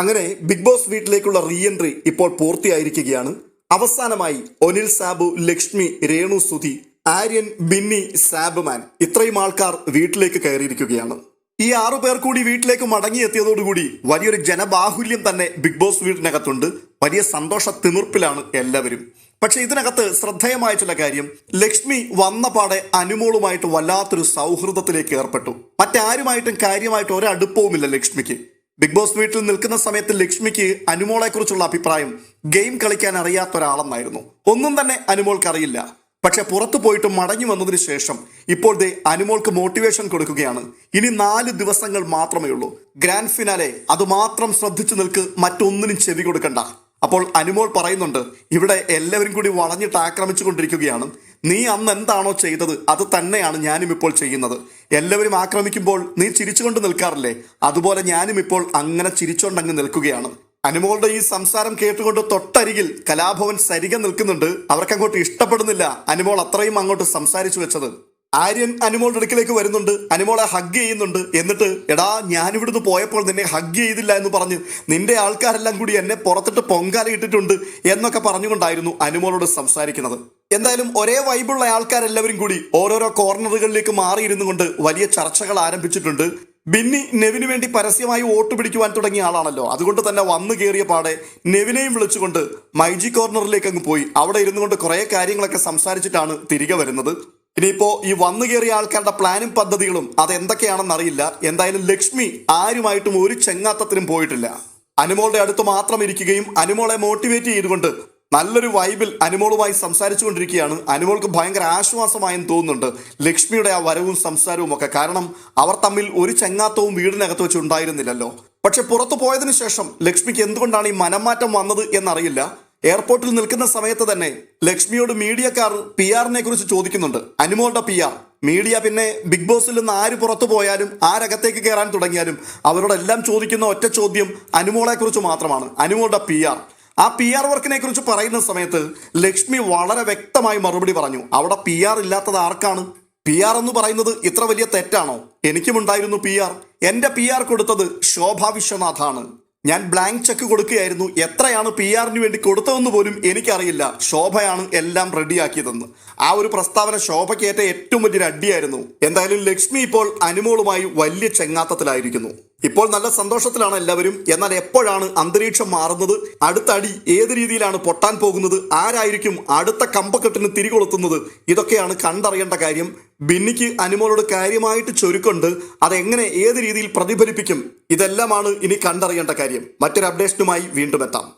അങ്ങനെ Bigg Boss വീട്ടിലേക്കുള്ള re entry ഇപ്പോൾ പൂർത്തിയായിരിക്കുകയാണ്. അവസാനമായി ഒനിൽ സാബു ലക്ഷ്മി രേണു സുധി ആര്യൻ ബിന്നി സാബ്മാൻ ഇത്രയും ആൾക്കാർ വീട്ടിലേക്ക് കയറിയിരിക്കുകയാണ്. ഈ ആറു പേർ കൂടി വീട്ടിലേക്ക് മടങ്ങിയെത്തിയതോടുകൂടി വലിയൊരു ജനബാഹുല്യം തന്നെ ബിഗ് ബോസ് വീടിനകത്തുണ്ട് വലിയ സന്തോഷ തിമിർപ്പിലാണ് എല്ലാവരും. പക്ഷെ ഇതിനകത്ത് ശ്രദ്ധേയമായ ചില കാര്യം. ലക്ഷ്മി വന്ന പാടെ അനുമോളുമായിട്ട് വല്ലാത്തൊരു സൗഹൃദത്തിലേക്ക് ഏർപ്പെട്ടു. മറ്റാരുമായിട്ടും കാര്യമായിട്ട് ഒരടുപ്പവുമില്ല ലക്ഷ്മിക്ക്. ബിഗ് ബോസ് വീട്ടിൽ നിൽക്കുന്ന സമയത്ത് ലക്ഷ്മിക്ക് അനുമോളെ കുറിച്ചുള്ള അഭിപ്രായം ഗെയിം കളിക്കാൻ അറിയാത്ത ഒരാളെന്നായിരുന്നു ഒന്നും തന്നെ അനുമോൾക്ക് അറിയില്ല പക്ഷെ പുറത്തു പോയിട്ട് മടങ്ങി വന്നതിന് ശേഷം ഇപ്പോൾ ദേ അനുമോൾക്ക് മോട്ടിവേഷൻ കൊടുക്കുകയാണ്. ഇനി നാല് ദിവസങ്ങൾ മാത്രമേ ഉള്ളൂ. ഗ്രാൻഡ് ഫിനാലെ അത് മാത്രം ശ്രദ്ധിച്ചു നിൽക്ക് മറ്റൊന്നിനും ചെവി കൊടുക്കണ്ട. അപ്പോൾ അനുമോൾ പറയുന്നുണ്ട് ഇവിടെ എല്ലാവരും കൂടി വളഞ്ഞിട്ട് ആക്രമിച്ചു കൊണ്ടിരിക്കുകയാണ് നീ അന്ന് എന്താണോ ചെയ്തത് അത് തന്നെയാണ് ഞാനും ഇപ്പോൾ ചെയ്യുന്നത്. എല്ലാവരും ആക്രമിക്കുമ്പോൾ നീ ചിരിച്ചുകൊണ്ട് നിൽക്കാറില്ലേ? അതുപോലെ ഞാനും ഇപ്പോൾ അങ്ങനെ ചിരിച്ചുകൊണ്ടങ്ങ് നിൽക്കുകയാണ്. അനുമോളുടെ ഈ സംസാരം കേട്ടുകൊണ്ട് തൊട്ടരികിൽ കലാഭവൻ സരിക നിൽക്കുന്നുണ്ട്. അവർക്ക് അങ്ങോട്ട് ഇഷ്ടപ്പെടുന്നില്ല. അനുമോൾ അത്രയും അങ്ങോട്ട് സംസാരിച്ചു വെച്ചത്. ആര്യൻ അനുമോളുടെ അടുക്കിലേക്ക് വരുന്നുണ്ട്. അനുമോളെ ഹഗ് ചെയ്യുന്നുണ്ട്. എന്നിട്ട് എടാ ഞാനിവിടുന്ന് പോയപ്പോൾ നിന്നെ ഹഗ് ചെയ്തില്ല എന്ന് പറഞ്ഞ് നിന്റെ ആൾക്കാരെല്ലാം കൂടി എന്നെ പുറത്തിട്ട് പൊങ്കാല ഇട്ടിട്ടുണ്ട് എന്നൊക്കെ പറഞ്ഞുകൊണ്ടായിരുന്നു അനുമോളോട് സംസാരിക്കുന്നത്. എന്തായാലും ഒരേ വൈബുള്ള ആൾക്കാരെല്ലാവരും കൂടി ഓരോരോ കോർണറുകളിലേക്ക് മാറിയിരുന്നു കൊണ്ട് വലിയ ചർച്ചകൾ ആരംഭിച്ചിട്ടുണ്ട്. ബിന്നി നെവിന് വേണ്ടി പരസ്യമായി വോട്ട് പിടിക്കുവാൻ തുടങ്ങിയ ആളാണല്ലോ. അതുകൊണ്ട് തന്നെ വന്നു കയറിയ പാടെ നെവിനെയും വിളിച്ചുകൊണ്ട് മൈജി കോർണറിലേക്ക് അങ്ങ് പോയി. അവിടെ ഇരുന്നു കൊണ്ട് കുറേ കാര്യങ്ങളൊക്കെ സംസാരിച്ചിട്ടാണ് തിരികെ വരുന്നത്. ഇനിയിപ്പോ ഈ വന്നു കയറിയ ആൾക്കാരുടെ പ്ലാനും പദ്ധതികളും അത് എന്തൊക്കെയാണെന്ന് അറിയില്ല. എന്തായാലും ലക്ഷ്മി ആരുമായിട്ടും ഒരു ചെങ്ങാത്തത്തിനും പോയിട്ടില്ല. അനുമോളുടെ അടുത്ത് മാത്രം ഇരിക്കുകയും അനുമോളെ മോട്ടിവേറ്റ് ചെയ്തുകൊണ്ട് നല്ലൊരു വൈബിൽ അനുമോളുമായി സംസാരിച്ചു കൊണ്ടിരിക്കുകയാണ് അനുമോൾക്ക് ഭയങ്കര ആശ്വാസമായെന്ന് തോന്നുന്നുണ്ട്. ലക്ഷ്മിയുടെ ആ വരവും സംസാരവും ഒക്കെ. കാരണം അവർ തമ്മിൽ ഒരു ചെങ്ങാത്തവും വീടിനകത്ത് വെച്ച് ഉണ്ടായിരുന്നില്ലല്ലോ. പക്ഷെ പുറത്തു പോയതിനു ശേഷം ലക്ഷ്മിക്ക് എന്തുകൊണ്ടാണ് ഈ മനംമാറ്റം വന്നത് എന്നറിയില്ല. എയർപോർട്ടിൽ നിൽക്കുന്ന സമയത്ത് തന്നെ ലക്ഷ്മിയോട് മീഡിയക്കാർ പി ആറിനെ കുറിച്ച് ചോദിക്കുന്നുണ്ട്. അനുമോളുടെ പി ആർ മീഡിയ പിന്നെ ബിഗ് ബോസിൽ നിന്ന് ആര് പുറത്തു പോയാലും ആരകത്തേക്ക് കയറാൻ തുടങ്ങിയാലും അവരോടെല്ലാം ചോദിക്കുന്ന ഒറ്റ ചോദ്യം അനുമോളെ കുറിച്ച് മാത്രമാണ്. അനുമോളുടെ പി ആർ. ആ പി ആർ വർക്കിനെ കുറിച്ച് പറയുന്ന സമയത്ത് ലക്ഷ്മി വളരെ വ്യക്തമായി മറുപടി പറഞ്ഞു. അവിടെ പി ആർ ഇല്ലാത്തത് ആർക്കാണ്? പി ആർ എന്ന് പറയുന്നത് ഇത്ര വലിയ തെറ്റാണോ? എനിക്കുമുണ്ടായിരുന്നു പി ആർ എന്റെ പി ആർ കൊടുത്തത് ശോഭ വിശ്വനാഥാണ്. ഞാൻ ബ്ലാങ്ക് ചെക്ക് കൊടുക്കുകയായിരുന്നു. എത്രയാണ് പി ആറിന് വേണ്ടി കൊടുത്തതെന്ന് പോലും എനിക്കറിയില്ല. ശോഭയാണ് എല്ലാം റെഡിയാക്കിയതെന്ന്. ആ ഒരു പ്രസ്താവന ശോഭയ്ക്കേറ്റ ഏറ്റവും വലിയൊരു അടിയായിരുന്നു. എന്തായാലും ലക്ഷ്മി ഇപ്പോൾ അനുമോളുമായി വലിയ ചെങ്ങാത്തത്തിലായിരിക്കുന്നു. ഇപ്പോൾ നല്ല സന്തോഷത്തിലാണ് എല്ലാവരും. എന്നാൽ എപ്പോഴാണ് അന്തരീക്ഷം മാറുന്നത്? അടുത്ത അടി ഏത് രീതിയിലാണ് പൊട്ടാൻ പോകുന്നത്? ആരായിരിക്കും അടുത്ത കമ്പക്കെട്ടിന് തിരികൊളുത്തുന്നത്? ഇതൊക്കെയാണ് കണ്ടറിയേണ്ട കാര്യം. ബിന്നിക്ക് അനുമോളോട് കാര്യമായിട്ട് ചൊരുക്കുണ്ട്. അതെങ്ങനെ ഏത് രീതിയിൽ പ്രതിഫലിപ്പിക്കും? ഇതെല്ലാമാണ് ഇനി കണ്ടറിയേണ്ട കാര്യം. മറ്റൊരു അപ്ഡേഷനുമായി വീണ്ടും എത്താം.